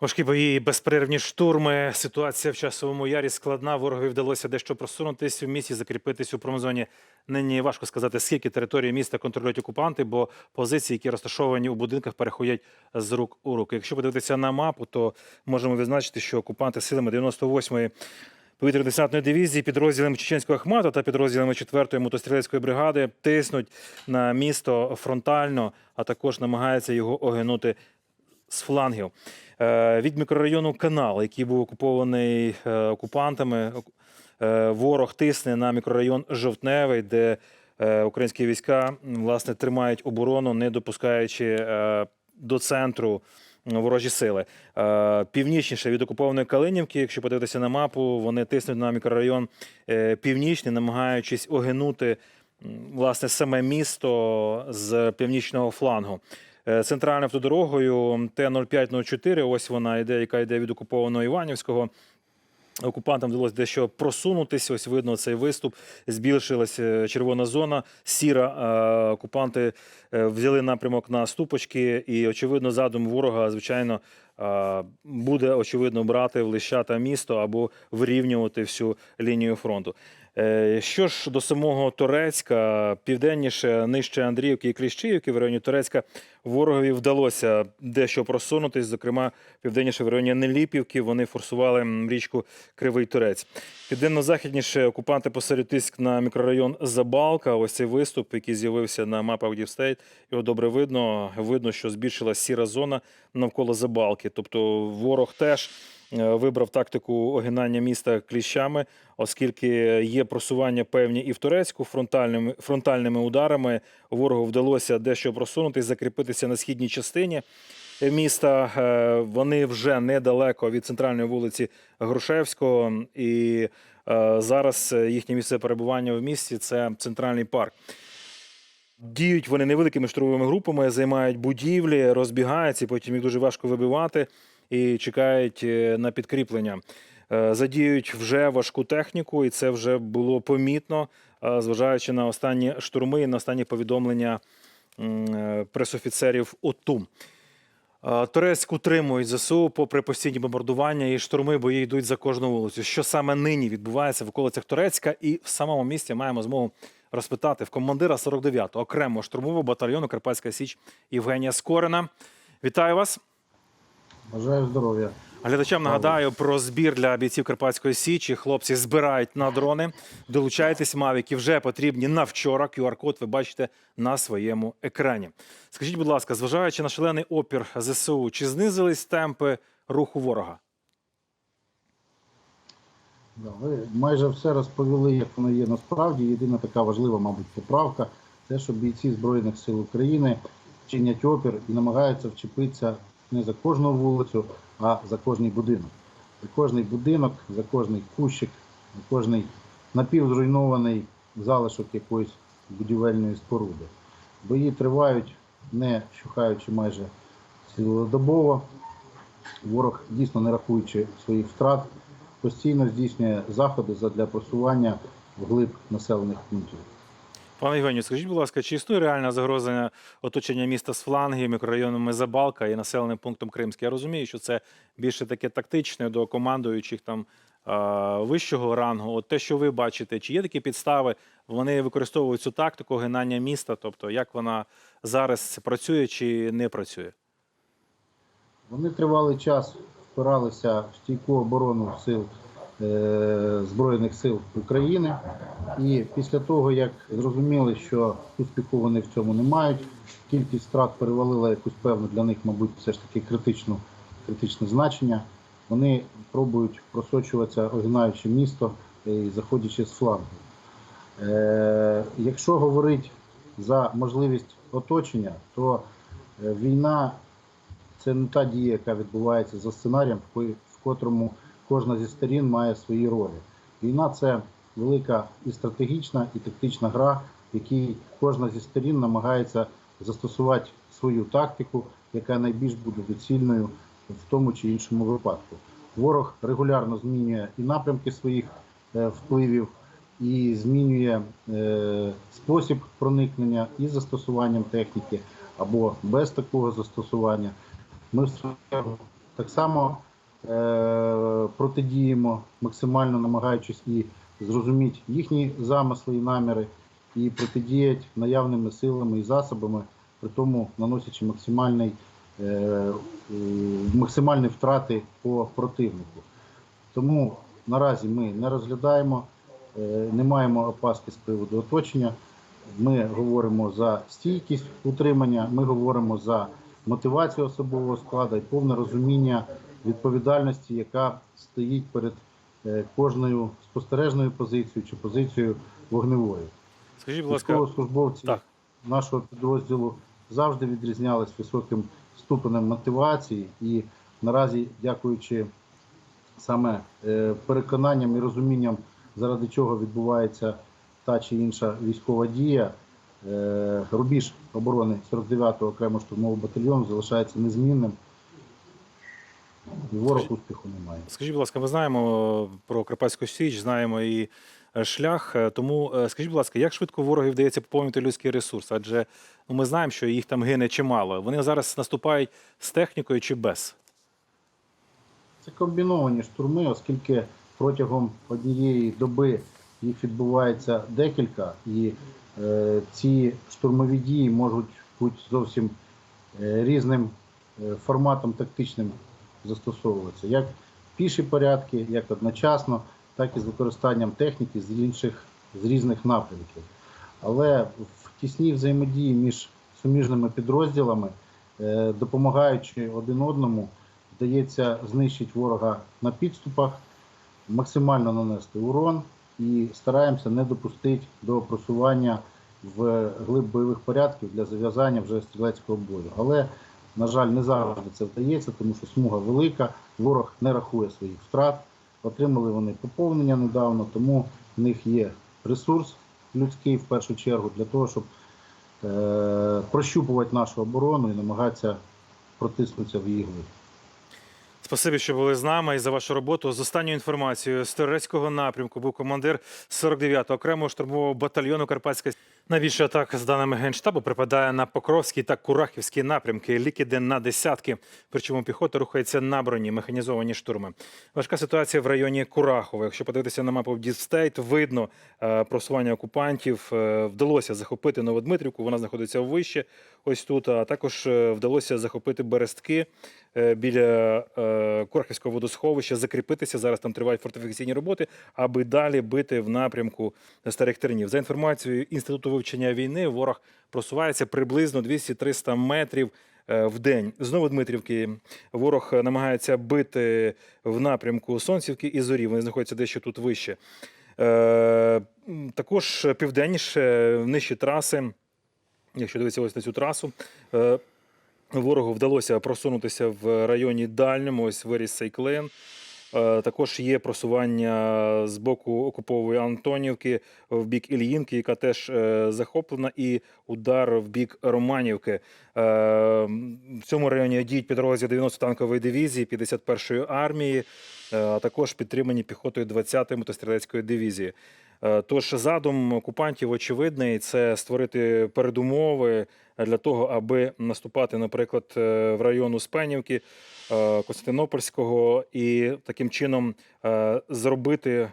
Важкі бої, і безперервні штурми. Ситуація в часовому ярі складна. Ворогові вдалося дещо просунутись в місті, закріпитись у промзоні. Нині важко сказати, скільки території міста контролюють окупанти, бо позиції, які розташовані у будинках, переходять з рук у руки. Якщо подивитися на мапу, то можемо відзначити, що окупанти силами 98-ї повітряно-десантної дивізії, підрозділами Чеченського Ахмата та підрозділами 4-ї мотострілецької бригади тиснуть на місто фронтально, а також намагаються його огинути з флангів. Е, Від мікрорайону Канал, який був окупований е, окупантами, е, ворог тисне на мікрорайон Жовтневий, де українські війська власне тримають оборону, не допускаючи до центру ворожі сили. Північніше від окупованої Калинівки, якщо подивитися на мапу, вони тиснуть на мікрорайон Північний, намагаючись огинути власне саме місто з північного флангу. Е, Центральною автодорогою Т-0504, ось вона йде, яка йде від окупованого Іванівського. Окупантам вдалося дещо просунутися. Ось видно цей виступ. Збільшилася червона зона, сіра. Е, Окупанти е, взяли напрямок на ступочки, і очевидно, задум ворога, звичайно, е, буде очевидно брати в Лищата місто або вирівнювати всю лінію фронту. Е, Що ж до самого Торецька, південніше, нижче Андріївки і Кліщіївки, в районі Торецька, ворогові вдалося дещо просунутись. Зокрема, південніше в районі Неліпівки вони форсували річку Кривий Турець. Південно-західніше окупанти посилюють тиск на мікрорайон Забалка. Ось цей виступ, який з'явився на мапах Дівстейт. Його добре видно. Видно, що збільшилась сіра зона навколо Забалки. Тобто ворог теж е, вибрав тактику огинання міста кліщами, оскільки є просування певні і в Турецьку фронтальними, фронтальними ударами. Ворогу вдалося дещо просунутись, закріпитися на східній частині міста. Е, Вони вже недалеко від центральної вулиці Грушевського, і е, зараз їхнє місце перебування в місті це центральний парк. Діють вони невеликими штурмовими групами, займають будівлі, розбігаються, потім їх дуже важко вибивати і чекають е, на підкріплення. Е, Задіють вже важку техніку, і це вже було помітно, е, зважаючи на останні штурми і на останні повідомлення пресофіцерів ОТУ. Турецьк утримують ЗСУ попри постійні бомбардування і штурми, бої йдуть за кожну вулицю. Що саме нині відбувається в околицях Турецька, і в самому місті маємо змогу розпитати в командира 49-го окремого штурмового батальйону Карпатська Січ Євгенія Скорина. Вітаю вас. Бажаю здоров'я. Глядачам нагадаю про збір для бійців Карпатської Січі. Хлопці збирають на дрони. Долучайтесь, мавіки вже потрібні на вчора. QR-код ви бачите на своєму екрані. Скажіть, будь ласка, зважаючи на шалений опір ЗСУ, чи знизились темпи руху ворога? Да, ви майже все розповіли, як воно є насправді. Єдина така важлива, мабуть, поправка те, що бійці Збройних сил України чинять опір і намагаються вчепитися не за кожну вулицю, а за кожний будинок. За кожний будинок, за кожний кущик, за кожний напівзруйнований залишок якоїсь будівельної споруди. Бої тривають, не щухаючи майже цілодобово. Ворог дійсно не рахуючи своїх втрат, постійно здійснює заходи для просування вглиб населених пунктів. Пане Євгенію, скажіть, будь ласка, чи існує реальна загроза оточення міста з флангів, мікрорайонами Забалка і населеним пунктом Кримський? Я розумію, що це більше таке тактичне до командуючих там вищого рангу. От те, що ви бачите, чи є такі підстави, вони використовують цю тактику гинання міста? Тобто, як вона зараз працює чи не працює? Вони тривалий час впиралися в стійку оборону сил е, Збройних сил України. І після того, як зрозуміли, що успіху вони в цьому не мають, кількість втрат перевалила якусь певну для них, мабуть, все ж таки критичну, критичне значення. Вони пробують просочуватися, огинаючи місто е, і заходячи з флангу. Е, якщо говорити за можливість оточення, то е, війна це не та дія, яка відбувається за сценарієм, в котрому кожна зі сторін має свої ролі. Війна це велика і стратегічна, і тактична гра, в якій кожна зі сторін намагається застосувати свою тактику, яка найбільш буде доцільною в тому чи іншому випадку. Ворог регулярно змінює і напрямки своїх е, впливів, і змінює е, спосіб проникнення із застосуванням техніки або без такого застосування. Ми так само е, протидіємо, максимально намагаючись і зрозуміти їхні замисли і наміри, і протидіять наявними силами і засобами, при тому наносячи максимальний, е, е, максимальні втрати по противнику. Тому наразі ми не розглядаємо, е, не маємо опаски з приводу оточення. Ми говоримо за стійкість утримання, ми говоримо за мотивацію особового складу і повне розуміння відповідальності, яка стоїть перед е, кожною спостережною позицією чи позицією вогневою. Скажіть, будь ласка, Військовослужбовці Так. нашого підрозділу завжди відрізнялись високим ступенем мотивації, і наразі, дякуючи саме е, переконанням і розумінням, заради чого відбувається та чи інша військова дія, рубіж оборони 49-го окремо штурмового батальйону залишається незмінним. І ворог успіху немає. Скажіть, будь ласка, ми знаємо про Карпатську Січ, знаємо і е, шлях. Е, Тому е, скажіть, будь ласка, як швидко ворогів вдається поповнити людський ресурс? Адже ну, ми знаємо, що їх там гине чимало. Вони зараз наступають з технікою чи без? Це комбіновані штурми, оскільки протягом однієї доби їх відбувається декілька, і е, ці штурмові дії можуть бути зовсім е, різним е, форматом тактичним застосовуватися. Як піші порядки, як одночасно, так і з використанням техніки з інших з різних напрямків. Але в тісній взаємодії між суміжними підрозділами, е, допомагаючи один одному, вдається знищити ворога на підступах, максимально нанести урон і стараємося не допустити до просування в глиб бойових порядків для зав'язання вже стрілецького бою. Але, на жаль, не завжди це вдається, тому що смуга велика, ворог не рахує своїх втрат. Отримали вони поповнення недавно, тому в них є ресурс людський в першу чергу для того, щоб е- прощупувати нашу оборону і намагатися протиснутися в її глиб. Спасибі, що були з нами і за вашу роботу. З останньою інформацією з терецького напрямку був командир 49-го окремого штурмового батальйону Карпатська. Найбільше атак, з даними Генштабу, припадає на Покровський та Курахівський напрямки. Лікіди на десятки. Причому піхота рухається на броні, механізовані штурми. Важка ситуація в районі Курахова. Якщо подивитися на мапу в Дістейт, видно е, просування окупантів. Е, Вдалося захопити Новодмитрівку. Вона знаходиться вище. Ось тут. А також е, вдалося захопити берестки біля Курахівського водосховища, закріпитися. Зараз там тривають фортифікаційні роботи, аби далі бити в напрямку старих тернів. За інформацією інституту вивчення війни, ворог просувається приблизно 200-300 метрів. е, В день знову Дмитрівки ворог намагається бити в напрямку Сонцівки і Зорі. Вони знаходяться дещо тут вище. Е, Також південніше, нижчі траси. Якщо дивитися ось на цю трасу, е, ворогу вдалося просунутися в районі дальньому, ось виріс цей клин. Е, Також є просування з боку окупової Антонівки в бік Ільїнки, яка теж е, захоплена, і удар в бік Романівки. Е, В цьому районі діють підрозділ 90-танкової дивізії 51-ї армії, а також підтримані піхотою 20-ї мотострілецької дивізії. Е, Тож задум окупантів очевидний. Це створити передумови для того, аби наступати, наприклад, е, в район Успенівки, е, Константинопольського, і таким чином зробити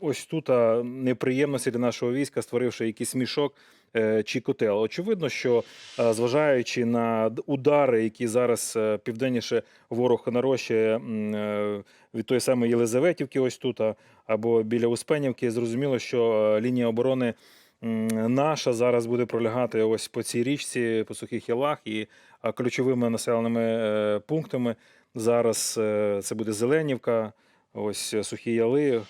ось тут неприємності для нашого війська, створивши якийсь мішок е, чи котел. Очевидно, що е, зважаючи на удари, які зараз е, південніше ворог нарощує від тої самої Єлизаветівки, ось тут, або біля Успенівки, зрозуміло, що лінія оборони. Наша зараз буде пролягати ось по цій річці, по сухих ялах і ключовими населеними пунктами. Зараз це буде Зеленівка, ось сухі яли,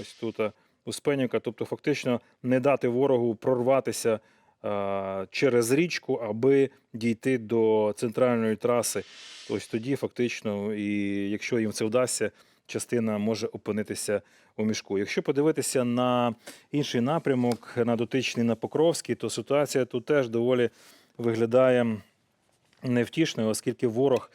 ось тут Успенівка. Тобто, фактично не дати ворогу прорватися е, через річку, аби дійти до центральної траси. Ось тоді, фактично, і якщо їм це вдасться, частина може опинитися у мішку. Якщо подивитися на інший напрямок, на дотичний на Покровський, то ситуація тут теж доволі виглядає невтішною, оскільки ворог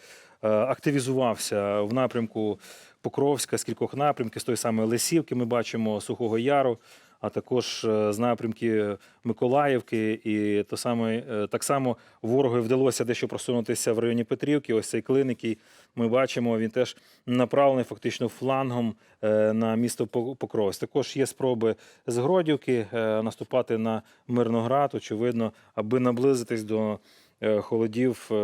активізувався в напрямку Покровська, з кількох напрямків, з тої самої Лисівки ми бачимо, Сухого Яру, а також е, з напрямки Миколаївки. І то саме, е, так само ворогу вдалося дещо просунутися в районі Петрівки. Ось цей клин, який ми бачимо, він теж направлений фактично флангом е, на місто По- Покровськ. Також є спроби з Гродівки е, наступати на Мирноград, очевидно, аби наблизитись до е, холодів е,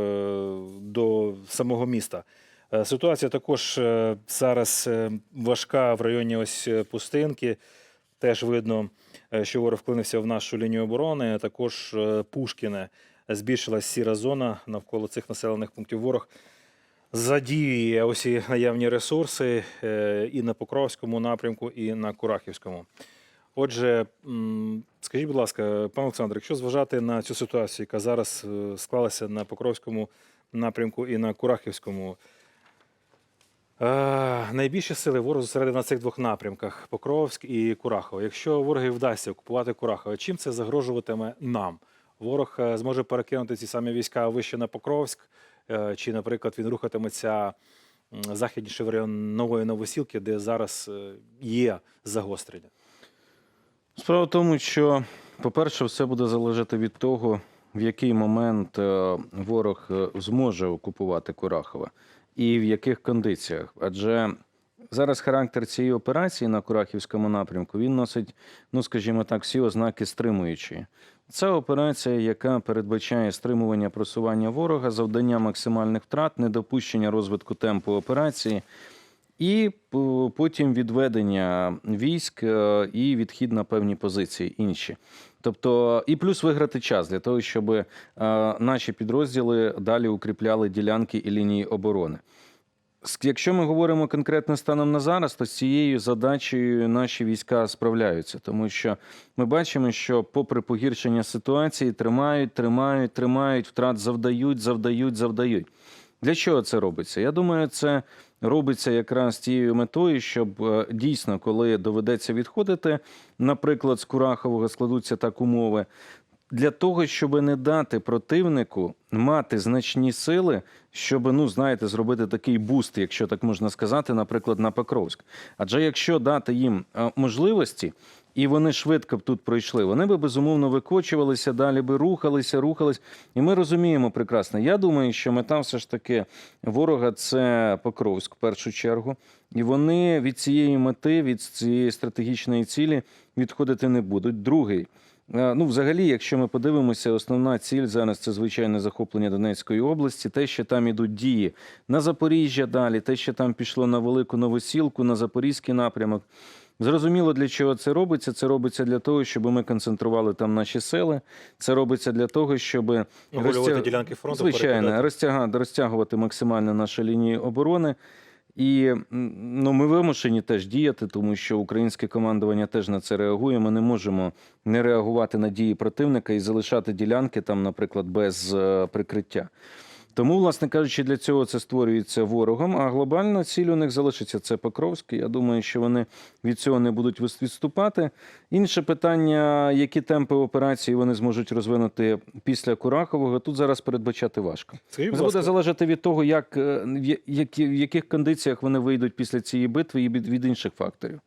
до самого міста. Е, Ситуація також е, зараз е, важка в районі ось е, пустинки. Теж видно, е, що ворог вклинився в нашу лінію оборони. Також е, Пушкіне збільшилась сіра зона навколо цих населених пунктів. Ворог задіює усі наявні ресурси е, і на Покровському напрямку, і на Курахівському. Отже, скажіть, будь ласка, пане Олександр, якщо зважати на цю ситуацію, яка зараз е, склалася на Покровському напрямку і на Курахівському, е, найбільші сили ворог зосередив на цих двох напрямках Покровськ і Курахово. Якщо вороги вдасться окупувати Курахово, чим це загрожуватиме нам? Ворог е, зможе перекинути ці самі війська вище на Покровськ, чи, наприклад, він рухатиметься західніше в район нової новосілки, де зараз є загострення. Справа в тому, що, по-перше, все буде залежати від того, в який момент е, ворог е, зможе окупувати Курахове і в яких кондиціях. Адже зараз характер цієї операції на Курахівському напрямку він носить, ну скажімо так, всі ознаки стримуючі. Це операція, яка передбачає стримування просування ворога, завдання максимальних втрат, недопущення розвитку темпу операції. І потім відведення військ е, і відхід на певні позиції інші. Тобто, і плюс виграти час для того, щоб е, наші підрозділи далі укріпляли ділянки і лінії оборони. Якщо ми говоримо конкретно станом на зараз, то з цією задачею наші війська справляються, тому що ми бачимо, що, попри погіршення ситуації, тримають, тримають, тримають, втрат завдають, завдають, завдають. Для чого це робиться? Я думаю, це робиться якраз тією метою, щоб е, дійсно, коли доведеться відходити, наприклад, з Курахового складуться так умови. Для того, щоб не дати противнику мати значні сили, щоб, ну знаєте, зробити такий буст, якщо так можна сказати, наприклад, на Покровськ. Адже якщо дати їм е, можливості, і вони швидко б тут пройшли, вони би безумовно викочувалися, далі би рухалися, рухались. І ми розуміємо прекрасно. Я думаю, що мета все ж таки ворога це Покровськ в першу чергу. І вони від цієї мети, від цієї стратегічної цілі відходити не будуть. Другий. Е, Ну, взагалі, якщо ми подивимося, основна ціль зараз це звичайне захоплення Донецької області. Те, що там ідуть дії на Запоріжжя далі, те, що там пішло на велику новосілку, на запорізький напрямок. Зрозуміло, для чого це робиться. Це робиться для того, щоб ми концентрували там наші сили. Це робиться для того, щоб розтяг- ділянки фронту. Звичайно, розтягати, розтягувати максимально наші лінії оборони. І ну, ми вимушені теж діяти, тому що українське командування теж на це реагує. Ми не можемо не реагувати на дії противника і залишати ділянки там, наприклад, без е, прикриття. Тому, власне кажучи, для цього це створюється ворогом. А глобальна ціль у них залишиться це Покровськ. Я думаю, що вони від цього не будуть відступати. Інше питання, які темпи операції вони зможуть розвинути після Курахового, тут зараз передбачати важко. Це буде залежати від того, як, е, в яких кондиціях вони вийдуть після цієї битви і від інших факторів.